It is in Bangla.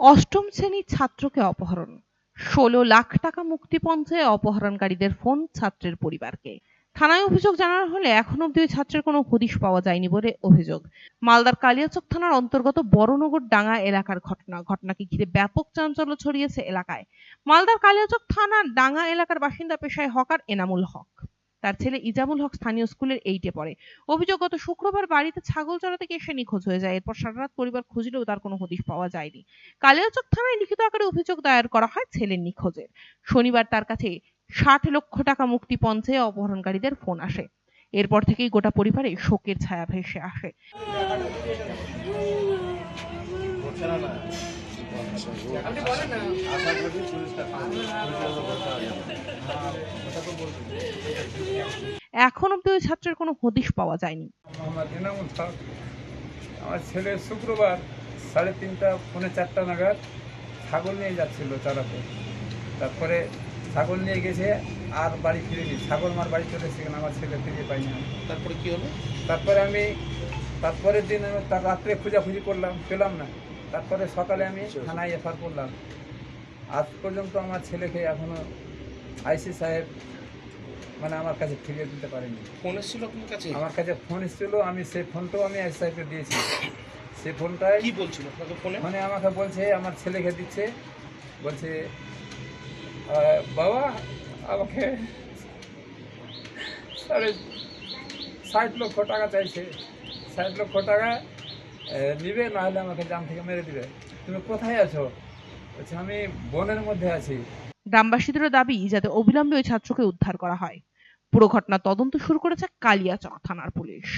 অষ্টম শ্রেণির ছাত্রকে অপহরণ। ষোলো লাখ টাকা মুক্তিপঞ্চে অপহরণকারীদের ফোন ছাত্রের পরিবারকে। থানায় অভিযোগ জানানো হলে এখন অব্দি ওই ছাত্রের কোনো হদিশ পাওয়া যায়নি বলে অভিযোগ। মালদার কালিয়াচক থানার অন্তর্গত বড়নগর ডাঙ্গা এলাকার ঘটনা। ঘটনাকে ঘিরে ব্যাপক চাঞ্চল্য ছড়িয়েছে এলাকায়। মালদার কালিয়াচক থানার ডাঙ্গা এলাকার বাসিন্দা পেশায় হকার এনামুল হক। তার ছেলে ইজামুল হক স্থানীয় স্কুলের এইটে পড়ে। অভিযোগ, গত শুক্রবার বাড়িতে ছাগল চড়াতে গিয়ে সে নিখোঁজ হয়ে যায়। এরপর সারা রাত পরিবার খুঁজলেও তার কোনো হদিশ পাওয়া যায়নি। কালিয়াচক থানায় লিখিত আকারে অভিযোগ দায়ের করা হয় ছেলের নিখোঁজের। শনিবার তার কাছে ষাট লক্ষ টাকা মুক্তিপঞ্চে অপহরণকারীদের ফোন আসে। এরপর থেকেই গোটা পরিবারে শোকের ছায়া ভেসে আসে। এখন অব্দি ওই ছাত্রের কোনো হদিশ পাওয়া যায়নি। আমার ছেলে শুক্রবার সাড়ে তিনটা পৌনে চারটা নাগাদ ছাগল নিয়ে যাচ্ছিল চারাতে তারপরে ছাগল নিয়ে গেছে আর বাড়ি ফিরেনি। ছাগল মার বাড়ি চলে সেখানে আমার ছেলে ফিরে পাইনি আমি। তারপরে কি হলো? তারপরে আমি তারপরের দিন আমি তার রাত্রে খোঁজাখুঁজি করলাম পেলাম না। তারপরে সকালে আমি থানায় এফআর করলাম। আজ পর্যন্ত আমার ছেলেকে এখনও আইসি সাহেব মানে আমার কাছে ফিরিয়ে দিতে পারেনি। ফোন এসেছিল আপনার কাছে? আমার কাছে ফোন এসেছিল আমি সেই ফোনটাও আমি সাহেবকে দিয়েছি। সেই ফোনটায় কি বলছিল আপনাকে ফোনে? মানে আমাকে বলছে আমার ছেলেকে দিচ্ছে। বলছে বাবা আমাকে সাড়ে ষাট লক্ষ টাকা চাইছে। ষাট লক্ষ টাকা নিবে নাহলে আমাকে জাম থেকে মেরে দিবে। তুমি কোথায় আছো? বলছে আমি বনের মধ্যে আছি। গ্রামবাসীদেরও দাবি যাতে অবিলম্বে ওই ছাত্রকে উদ্ধার করা হয়। পুরো ঘটনা তদন্ত শুরু করেছে কালিয়াচক থানার পুলিশ।